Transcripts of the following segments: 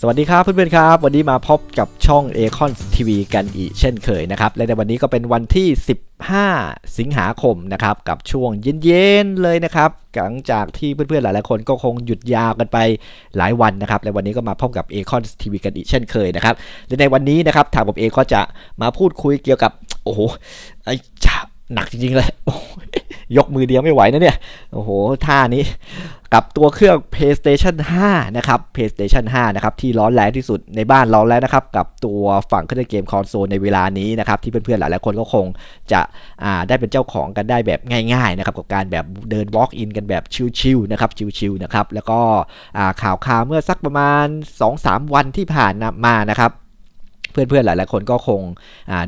สวัสดีครับเพื่อนๆครับ วันนี้มาพบกับช่อง a c o n TV กันอีกเช่นเคยนะครับ และในวันนี้ก็เป็นวันที่ 15 สิงหาคมนะครับ กับช่วงเย็นๆเลยนะครับหลังจากที่เพื่อนๆหลายๆคนก็คงหยุดยาวกันไปหลายวันนะครับ และวันนี้ก็มาพบกับ a c o n TV กันอีกเช่นเคยนะครับและในวันนี้นะครับทางผมเองก็จะมาพูดคุยเกี่ยวกับ โอ้โหไอ้ชาหนักจริงๆเลยยกมือเดียวไม่ไหวนะเนี่ยโอ้โหท่านี้ กับตัวเครื่อง PlayStation 5 นะครับ PlayStation 5 นะครับ ที่ร้อนแรงที่สุดในบ้านเราแล้วนะครับ กับตัวฝั่งเครื่องเกมคอนโซลในเวลานี้นะครับ ที่เพื่อนๆหลายๆคนก็คงจะอ่าได้เป็นเจ้าของกันได้แบบง่ายๆนะครับ กับการแบบเดิน walk in กันแบบชิลๆนะครับชิลๆนะครับ แล้วก็อ่าข่าวข่าวเมื่อสักประมาณ 2-3 วันที่ผ่านมานะครับ เพื่อนๆหลายๆคนก็คง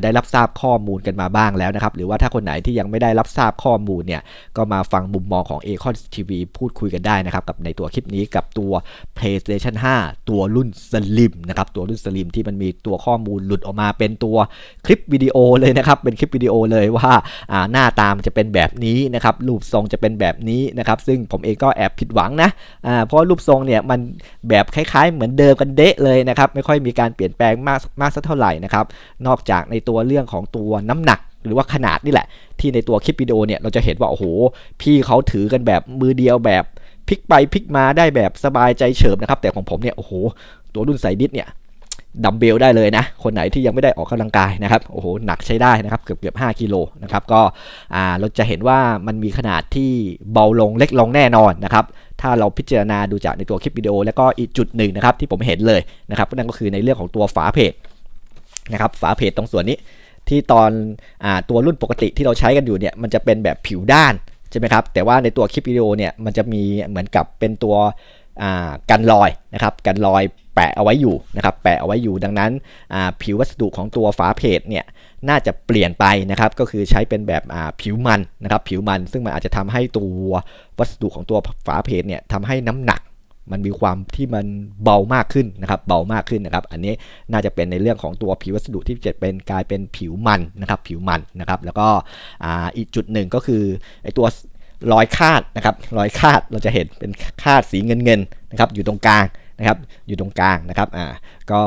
ได้รับทราบข้อมูลกันมาบ้างแล้วนะครับ หรือว่าถ้าคนไหนที่ยังไม่ได้รับทราบข้อมูลเนี่ยก็มาฟังมุมมองของ a c o n TV พูดคุยกันได้นะครับกับในตัวคลิปนี้กับตัว PlayStation 5 ตัวรุ่น Slim นะครับตัวรุ่น Slim ที่มันมีตัวข้อมูลหลุดออกมาเป็นตัวคลิปวิดีโอเลยนะครับเป็นคลิปวิดีโอเลยว่าหน้าตามจะเป็นแบบนี้นะครับรูปทรงจะเป็นแบบนี้นะครับซึ่งผมเองก็แอบผิดหวังนะเพราะรูปทรงเนี่ยมันแบบคล้ายๆ เหมือนเดิมกันเดะเลยนะครับไม่ค่อยมีการเปลี่ยนแปลงมากมากสักเท่าไหร่นะครับ นอกจากในตัวเรื่องของตัวน้ำหนักหรือว่าขนาดนี่แหละ ที่ในตัวคลิปวิดีโอเนี่ยเราจะเห็นว่าโอ้โห พี่เขาถือกันแบบมือเดียวแบบพลิกไปพลิกมาได้แบบสบายใจเฉิบนะครับ แต่ของผมเนี่ยโอ้โห ตัวรุ่นไซดิสเนี่ยดัมเบลได้เลยนะ คนไหนที่ยังไม่ได้ออกกำลังกายนะครับ โอ้โห หนักใช้ได้นะครับ เกือบเกือบ5กิโลนะครับ ก็อ่าเราจะเห็นว่ามันมีขนาดที่เบาลงเล็กลงแน่นอนนะครับ ถ้าเราพิจารณาดูจากในตัวคลิปวิดีโอ แล้วก็อีกจุดหนึ่งนะครับที่ผมเห็นเลยนะครับนั่นก็คือในเรื่องของตัวฝาเพจ นะครับฝาเพจตรงส่วนนี้ที่ตอนอตัวรุ่นปกติที่เราใช้กันอยู่เนี่ยมันจะเป็นแบบผิวด้านใช่ไหมครับแต่ว่าในตัวคลิปวิดีโอเนี่ยมันจะมีเหมือนกับเป็นตัวกันรอยนะครับกันรอยแปะเอาไว้อยู่นะครับแปะเอาไว้อยู่ดังนั้นผิววัสดุของตัวฝาเพจเนี่ยน่าจะเปลี่ยนไปนะครับก็คือใช้เป็นแบบผิวมันนะครับผิวมันซึ่งมันอาจจะทำให้ตัววัสดุของตัวฝาเพจเนี่ยทำให้น้ำหนัก มันมีความที่มันเบามากขึ้นนะครับ เบามากขึ้นนะครับ อันนี้น่าจะเป็นในเรื่องของตัวผิววัสดุที่จะเป็นกลายเป็นผิวมันนะครับ ผิวมันนะครับ แล้วก็อีกจุดหนึ่งก็คือไอตัวรอยคาดนะครับ รอยคาดเราจะเห็นเป็นคาดสีเงินเงินนะครับ อยู่ตรงกลางนะครับ อยู่ตรงกลางนะครับ อ่า ก็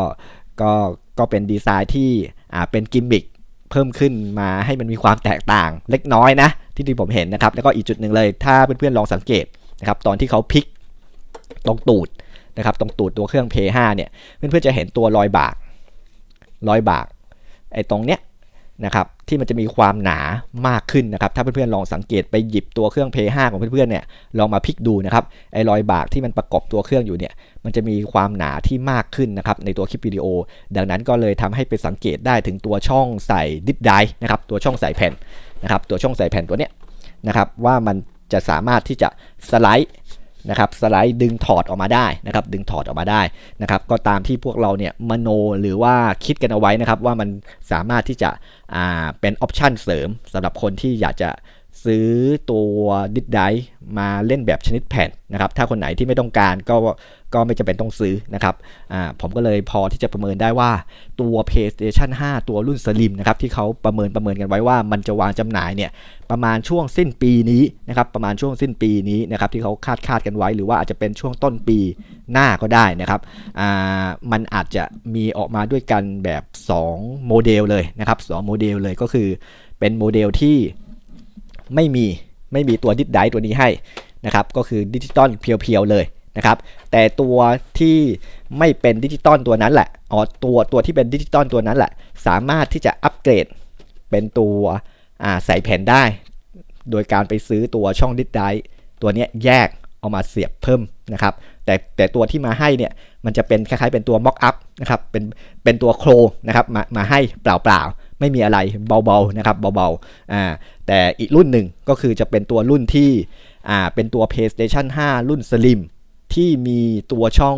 ก็ ก็เป็นดีไซน์ที่ อ่า เป็นกิมมิคเพิ่มขึ้นมาให้มันมีความแตกต่างเล็กน้อยนะ ที่ที่ผมเห็นนะครับ แล้วก็อีกจุดหนึ่งเลย ถ้าเพื่อนๆลองสังเกตนะครับ ตอนที่เขาพลิก ตรงตูดนะครับตรงตูดตัวเครื่อง P5 เนี่ยเพื่อนๆจะเห็นตัวรอยบากรอยบากไอ้ตรงเนี้ยนะครับที่มันจะมีความหนามากขึ้นนะครับถ้าเพื่อนๆลองสังเกตไปหยิบตัวเครื่อง P5 ของเพื่อนๆเนี่ยลองมาพลิกดูนะครับไอ้รอยบากที่มันประกอบตัวเครื่องอยู่เนี่ยมันจะมีความหนาที่มากขึ้นนะครับในตัวคลิปวิดีโอ ดังนั้นก็เลยทำให้ไปสังเกตได้ถึงตัวช่องใส่ดิสไดนะครับตัวช่องใส่แผ่นนะครับตัวช่องใส่แผ่นตัวเนี้ยนะครับว่ามันจะสามารถที่จะสไลด์ นะครับสไลด์ดึงถอดออกมาได้นะครับดึงถอดออกมาได้นะครับก็ตามที่พวกเราเนี่ยมโนหรือว่าคิดกันเอาไว้นะครับว่ามันสามารถที่จะอ่าเป็นออปชันเสริมสำหรับคนที่อยากจะ ซื้อตัวดิสไดมาเล่นแบบชนิดแผ่นนะครับ ถ้าคนไหนที่ไม่ต้องการก็ก็ไม่จำเป็นต้องซื้อนะครับอ่าผมก็เลยพอที่จะประเมินได้ว่าตัว PlayStation 5 ตัวรุ่นสลิมนะครับที่เขาประเมินประเมินกันไว้ว่ามันจะวางจำหน่ายเนี่ยประมาณช่วงสิ้นปีนี้นะครับประมาณช่วงสิ้นปีนี้นะครับที่เขาคาดคาดกันไว้ หรือว่าอาจจะเป็นช่วงต้นปีหน้าก็ได้นะครับอ่ามันอาจจะมีออกมาด้วยกันแบบ 2 โมเดลเลยนะครับ2โมเดลเลยก็คือเป็นโมเดลที่ ไม่มีไม่มีตัวดิสไดตัวนี้ให้นะครับก็คือดิจิตอลเพียวๆเลยนะครับแต่ตัวที่ไม่เป็นดิจิตอลตัวนั้นแหละอ๋อตัวตัวที่เป็นดิจิตอลตัวนั้นแหละ สามารถที่จะอัปเกรดเป็นตัวใส่แผ่นได้ โดยการไปซื้อตัวช่องดิสไดตัวนี้แยกเอามาเสียบเพิ่มนะครับแต่แต่ตัวที่มาให้เนี่ยมันจะเป็นคล้ายๆเป็นตัวม็อกอัพนะครับเป็นเป็นตัวโครนะครับมามาให้เปล่าๆ ไม่มีอะไรเบาๆนะครับเบาๆอ่า แต่อีกรุ่นหนึ่งก็คือจะเป็นตัวรุ่นที่อ่าเป็นตัว PlayStation 5 รุ่น Slim ที่มีตัวช่อง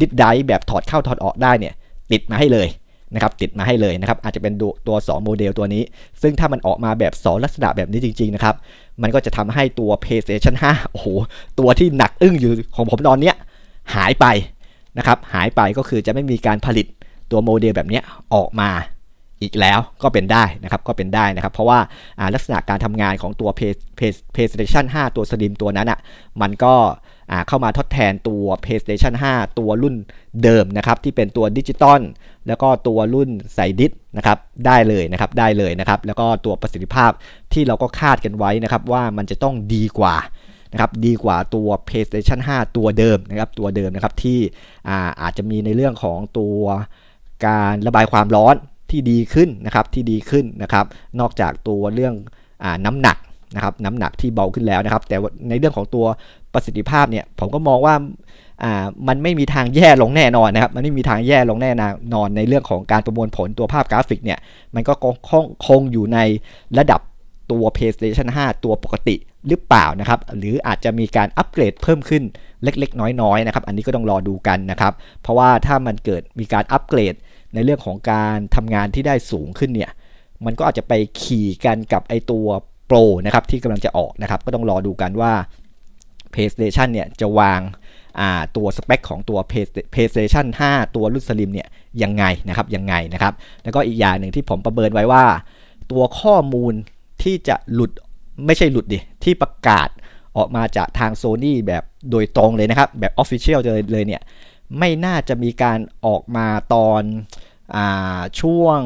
ดิสไดแบบถอดเข้าถอดออกได้เนี่ยติดมาให้เลยนะครับติดมาให้เลยนะครับอาจจะเป็นตัว 2 โมเดลตัวนี้ ซึ่งถ้ามันออกมาแบบ 2 ลักษณะแบบนี้จริงๆนะครับมันก็จะทำให้ตัว PlayStation 5 โอ้โห ตัวที่หนักอึ้งอยู่ของผมตอนเนี้ยหายไปนะครับหายไปก็คือจะไม่มีการผลิตตัวโมเดลแบบนี้ออกมา อีกแล้วก็เป็นได้นะครับก็เป็นได้นะครับ เพราะว่าลักษณะการทำงานของตัว PlayStation 5 ตัวสลิมตัวนั้นอะมันก็เข้ามาทดแทนตัว PlayStation 5 ตัวรุ่นเดิมนะครับที่เป็นตัวดิจิตอลแล้วก็ตัวรุ่นใส่ดิสนะครับได้เลยนะครับได้เลยนะครับ แล้วก็ตัวประสิทธิภาพที่เราก็คาดกันไว้นะครับว่ามันจะต้องดีกว่านะครับดีกว่าตัว PlayStation 5 ตัวเดิมนะครับตัวเดิมนะครับที่อาอาจจะมีในเรื่องของตัวการระบายความร้อน ที่ดีขึ้นนะครับที่ดีขึ้นนะครับนอกจากตัวเรื่องอน้ำหนักนะครับน้ำหนักที่เบาขึ้นแล้วนะครับ แต่ในเรื่องของตัวประสิทธิภาพเนี่ยผมก็มองว่าอ่ามันไม่มีทางแย่ลงแน่นอนนะครับ มันไม่มีทางแย่ลงแน่นอนในเรื่องของการประมวลผลตัวภาพกราฟิกเนี่ย มันก็คงคงอยู่ในระดับตัว PlayStation 5 ตัวปกติหรือเปล่านะครับ หรืออาจจะมีการอัปเกรดเพิ่มขึ้นเล็กๆ น้อยๆนะครับ อันนี้ก็ต้องรอดูกันนะครับ เพราะว่าถ้ามันเกิดมีการอัปเกรด ในเรื่องของการทำงานที่ได้สูงขึ้นเนี่ยมันก็อาจจะไปขี่กันกับไอตัวโปรนะครับที่กำลังจะออกนะครับ ก็ต้องรอดูกันว่า PlayStation เนี่ยจะวางตัวสเปคของตัว PlayStation 5 ตัวรุ่นสลิมเนี่ยยังไงนะครับยังไงนะครับ แล้วก็อีกอย่างหนึ่งที่ผมประเมินไว้ว่า ตัวข้อมูลที่จะหลุดไม่ใช่หลุดดิที่ประกาศออกมาจากทาง Sony แบบโดยตรงเลยนะครับ แบบ Official เลยเลยเนี่ย ไม่น่าจะมีการออกมาตอน ช่วง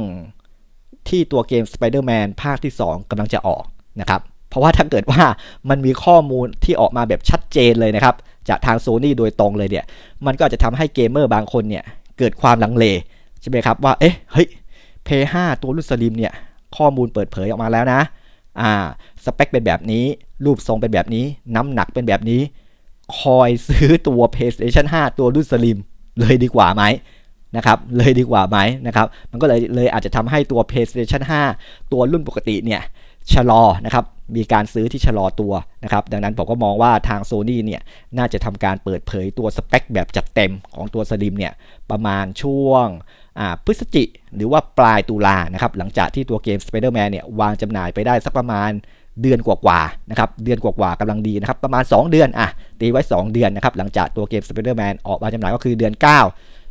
ที่ตัวเกม Spider-Man ภาคที่ 2กำลังจะออกนะครับ เพราะว่าถ้าเกิดว่ามันมีข้อมูลที่ออกมาแบบชัดเจนเลยนะครับ จากทางโซนี่โดยตรงเลยเนี่ย มันก็อาจจะทำให้เกมเมอร์บางคนเนี่ย เกิดความลังเล ใช่ไหมครับ ว่า เอ๊ะ เฮ้ย p 5ตัวรุ่นสลิมเนี่ย ข้อมูลเปิดเผยออกมาแล้วนะ อ่า สเปคเป็นแบบนี้ รูปทรงเป็นแบบนี้ น้ำหนักเป็นแบบนี้ คอยซื้อตัว PlayStation 5 ตัวรุ่นสลิมเลยดีกว่าไหม นะครับเลยดีกว่าไหมนะครับมันก็เลยเลยอาจจะทำให้ตัว PlayStation 5 ตัวรุ่นปกติเนี่ยชะลอนะครับมีการซื้อที่ชะลอตัวนะครับดังนั้นผมก็มองว่าทาง Sony เนี่ยน่าจะทำการเปิดเผยตัวสเปคแบบจัดเต็มของตัวสลิมเนี่ยประมาณช่วงพฤศจิหรือว่าปลายตุลานะครับหลังจากที่ตัวเกม Spider-Man เนี่ยวางจำหน่ายไปได้สักประมาณเดือนกว่าๆนะครับเดือนกว่าๆกำลังดีนะครับประมาณ 2 เดือนอะตีไว้ 2 เดือนนะครับหลังจากตัวเกม Spider-Man ออกมาจำหน่ายก็คือเดือน 9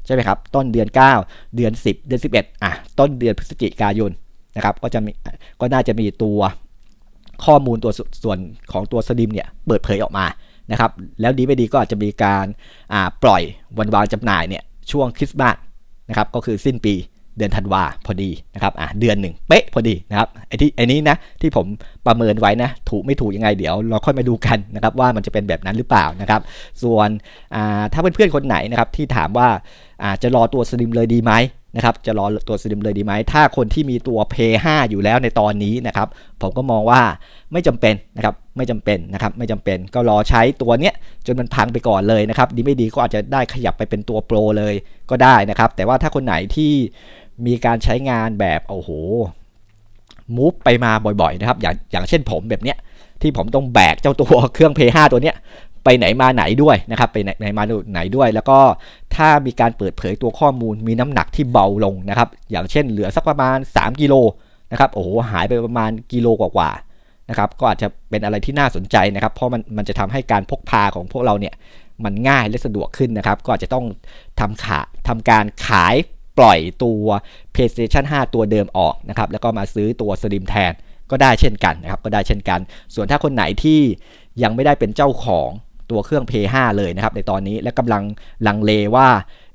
ใช่ไหมครับต้นเดือน 9 เดือน 10 เดือน 11อะต้นเดือนพฤศจิกายนนะครับก็จะมีก็น่าจะมีตัวข้อมูลตัวส่วนของตัวสลิมเนี่ยเปิดเผยออกมานะครับแล้วดีไม่ดีก็อาจจะมีการปล่อยวันวางจำหน่ายเนี่ยช่วงคริสต์มาสนะครับก็คือสิ้นปี เดือนธันวาพอดีนะครับอะเดือนหนึ่งเป๊ะพอดีนะครับไอ้ที่ไอ้นี้นะที่ผมประเมินไว้นะถูกไม่ถูกยังไงเดี๋ยวเราค่อยมาดูกันนะครับว่ามันจะเป็นแบบนั้นหรือเปล่านะครับส่วนถ้าเพื่อนๆคนไหนนะครับที่ถามว่าจะรอตัวสลิมเลยดีไหม นะครับจะรอตัวสลิมเลยดีไหม ถ้าคนที่มีตัว p 5อยู่แล้วในตอนนี้นะครับผมก็มองว่าไม่จำเป็นนะครับไม่จำเป็นนะครับไม่จำเป็นก็รอใช้ตัวเนี้ยจนมันพังไปก่อนเลยนะครับดีไม่ดีก็อาจจะได้ขยับไปเป็นตัวโปรเลยก็ได้นะครับ แต่ว่าถ้าคนไหนที่มีการใช้งานแบบโอ้โหมูฟไปมาบ่อยๆนะครับอย่างอย่างเช่นผมแบบเนี้ยที่ผมต้องแบกเจ้าตัวเครื่อง p 5ตัวเนี้ย ไปไหนมาไหนด้วยนะครับไปไหนมาไหนด้วย แล้วก็ถ้ามีการเปิดเผยตัวข้อมูลมีน้ำหนักที่เบาลงนะครับ อย่างเช่นเหลือสักประมาณ 3 กิโลนะครับโอ้โหหายไปประมาณกิโลกว่าๆนะครับก็อาจจะเป็นอะไรที่น่าสนใจนะครับ เพราะมันมันจะทำให้การพกพาของพวกเราเนี่ยมันง่ายและสะดวกขึ้นนะครับ ก็อาจจะต้องทำขาทำการขายปล่อยตัว PlayStation 5 ตัวเดิมออกนะครับ แล้วก็มาซื้อตัว Slim แทนก็ได้เช่นกันนะครับ ก็ได้เช่นกัน ส่วนถ้าคนไหนที่ยังไม่ได้เป็นเจ้าของ ตัวเครื่อง p 5เลยนะครับในตอนนี้และกำลังลังเลว่า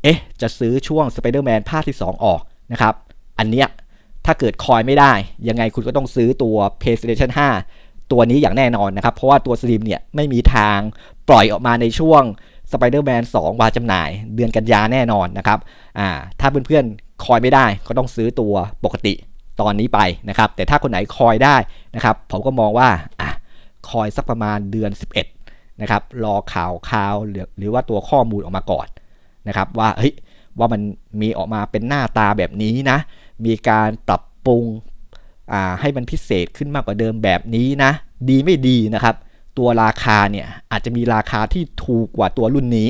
เอ๊ะจะซื้อช่วง Spider-Man ภาคที่ 2 ออกนะครับอันเนี้ยถ้าเกิดคอยไม่ได้ ยังไงคุณก็ต้องซื้อตัว PlayStation 5 ตัวนี้อย่างแน่นอนนะครับ เพราะว่าตัวสลิมเนี่ยไม่มีทางปล่อยออกมาในช่วง Spider-Man 2 วาจำหน่าย เดือนกันยาแน่นอนนะครับอ่าถ้าเพื่อนๆคอยไม่ได้ก็ต้องซื้อตัวปกติตอนนี้ไปนะครับ แต่ถ้าคนไหนคอยได้นะครับ ผมก็มองว่าอะคอยสักประมาณเดือน 11 นะครับรอข่าวข่าวหรือหรือว่าตัวข้อมูลออกมาก่อนนะครับว่าเฮ้ยว่ามันมีออกมาเป็นหน้าตาแบบนี้นะ มีการปรับปรุงให้มันพิเศษขึ้นมากกว่าเดิมแบบนี้นะ ดีไม่ดีนะครับ ตัวราคาเนี่ยอาจจะมีราคาที่ถูกกว่าตัวรุ่นนี้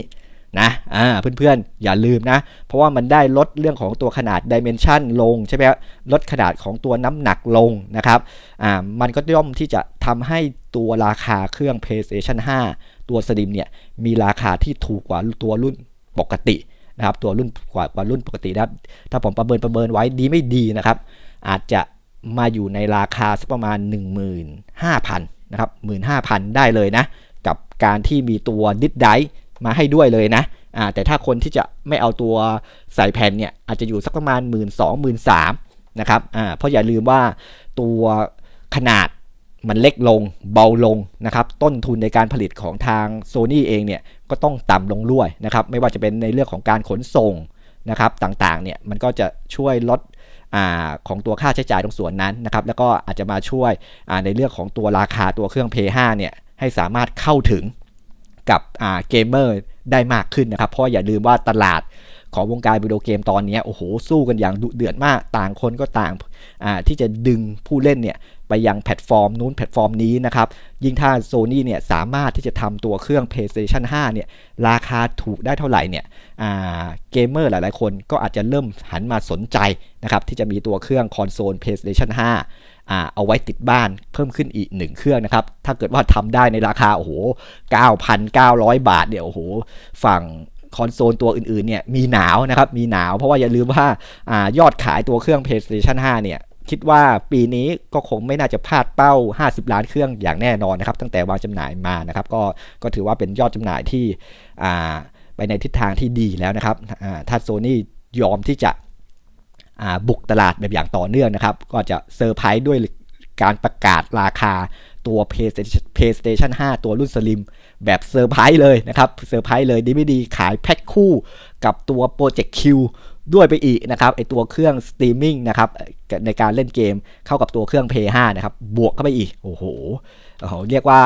นะอ่าเพื่อนๆ อย่าลืมนะ เพราะว่ามันได้ลดเรื่องของตัวขนาดดิเมนชันลงใช่ไหมลดขนาดของตัวน้ำหนักลงนะครับอ่ามันก็ย่อมที่จะทำให้ตัวราคาเครื่อง PlayStation 5 ตัว Slim เนี่ยมีราคาที่ถูกกว่าตัวรุ่นปกตินะครับตัวรุ่นกว่ากว่ารุ่นปกตินะครับถ้าผมประเมินประเมินไว้ดีไม่ดีนะครับ อาจจะมาอยู่ในราคาสักประมาณ 15,000นะครับ15,000 ได้เลยนะ กับการที่มีตัวดิสได มาให้ด้วยเลยนะอ่าแต่ถ้าคนที่จะไม่เอาตัวใส่แผ่นเนี่ยอาจจะอยู่สักประมาณ 1 2 0 0 0 1 3 0นะครับอ่าเพราะอย่าลืมว่าตัวขนาดมันเล็กลงเบาลงนะครับต้นทุนในการผลิตของทาง Sony เองเนี่ยก็ต้องต่ำลงด้วยนะครับไม่ว่าจะเป็นในเรื่องของการขนส่งนะครับต่างๆเนี่ยมันก็จะช่วยลดอาของตัวค่าใช้จ่ายตรงส่วนนั้นนะครับแล้วก็อาจจะมาช่วยในเรื่องของตัวราคาตัวเครื่อง Play 5เนี่ยให้สามารถเข้าถึง กับเกมเมอร์ได้มากขึ้นนะครับ เพราะอย่าลืมว่าตลาด ของวงการวิดีโอเกมตอนนี้โอ้โหสู้กันอย่างดุเดือดมากต่างคนก็ต่างที่จะดึงผู้เล่นเนี่ยไปยังแพลตฟอร์มนู้นแพลตฟอร์มนี้นะครับ ยิ่งถ้า Sony เนี่ยสามารถที่จะทำตัวเครื่อง PlayStation 5 เนี่ยราคาถูกได้เท่าไหร่เนี่ยเกมเมอร์หลายๆ คนก็อาจจะเริ่มหันมาสนใจนะครับที่จะมีตัวเครื่องคอนโซล PlayStation 5อาเอาไว้ติดบ้านเพิ่มขึ้นอีก 1 เครื่องนะครับ ถ้าเกิดว่าทำได้ในราคาโอ้โห 9,900 บาทเดี๋ยวโอ้โห ฝั่ง คอนโซลตัวอื่นๆเนี่ยมีหนาวนะครับมีหนาวเพราะว่าอย่าลืมว่าอายอดขายตัวเครื่อง PlayStation 5 เนี่ยคิดว่าปีนี้ก็คงไม่น่าจะพลาดเป้า 50 ล้านเครื่องอย่างแน่นอนนะครับ ตั้งแต่วางจำหน่ายมานะครับ ก็ก็ถือว่าเป็นยอดจำหน่ายที่ไปในทิศทางที่ดีแล้วนะครับถ้าโซนี่ยอมที่จะบุกตลาดแบบอย่างต่อเนื่องนะครับ ก็จะเซอร์ไพรส์ด้วยการประกาศราคาตัว PlayStation 5 ตัวรุ่นสลิม แบบเซอร์ไพรส์เลยนะครับเซอร์ไพรส์เลยดีไม่ดีขายแพ็คคู่กับตัว Project Q ด้วยไปอีกนะครับไอตัวเครื่องสตรีมมิ่งนะครับในการเล่นเกมเข้ากับตัวเครื่อง Play 5นะครับบวกเข้าไปอีก โอ้โหโอ้โหเรียกว่า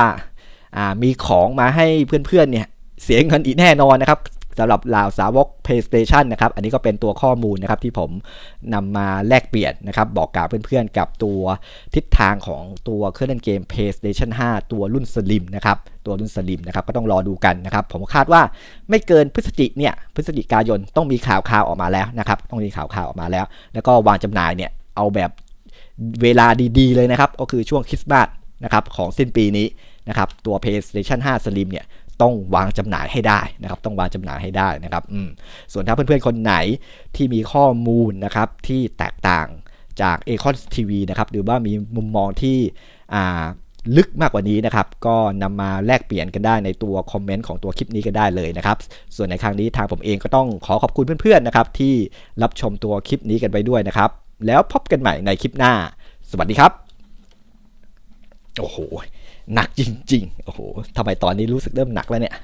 มีของมาให้เพื่อนๆเนี่ยเสียเงินอีกแน่นอนนะครับ สำหรับเหล่าสาวก PlayStation นะครับ อันนี้ก็เป็นตัวข้อมูลนะครับที่ผมนำมาแลกเปลี่ยนนะครับ บอกกับเพื่อนๆกับตัวทิศทางของตัวเครื่องเล่นเกม PlayStation 5 ตัวรุ่นสลิมนะครับตัวรุ่นสลิมนะครับก็ต้องรอดูกันนะครับ ผมคาดว่าไม่เกินพฤศจิเนี่ยพฤศจิกายนต้องมีข่าวข่าวออกมาแล้วนะครับต้องมีข่าวข่าวออกมาแล้ว แล้วก็วางจำหน่ายเนี่ยเอาแบบเวลาดีๆเลยนะครับ ก็คือช่วงคริสต์มาสนะครับของสิ้นปีนี้นะครับตัว PlayStation 5 Slim เนี่ย ต้องวางจำหน่ายให้ได้นะครับ ต้องวางจำหน่ายให้ได้นะครับส่วนถ้าเพื่อนๆคนไหนที่มีข้อมูลนะครับที่แตกต่างจาก a c o n TV นะครับหรือว่ามีมุมมองที่ลึกมากกว่านี้นะครับ ก็นำมาแลกเปลี่ยนกันได้ในตัวคอมเมนต์ของตัวคลิปนี้กันได้เลยนะครับ ส่วนในครั้งนี้ทางผมเองก็ต้องขอขอบคุณเพื่อนๆนะครับ ที่รับชมตัวคลิปนี้กันไปด้วยนะครับ แล้วพบกันใหม่ในคลิปหน้า สวัสดีครับ โอ้โห หนักจริงๆ โอ้โหทำไมตอนนี้รู้สึกเริ่มหนักแล้วเนี่ย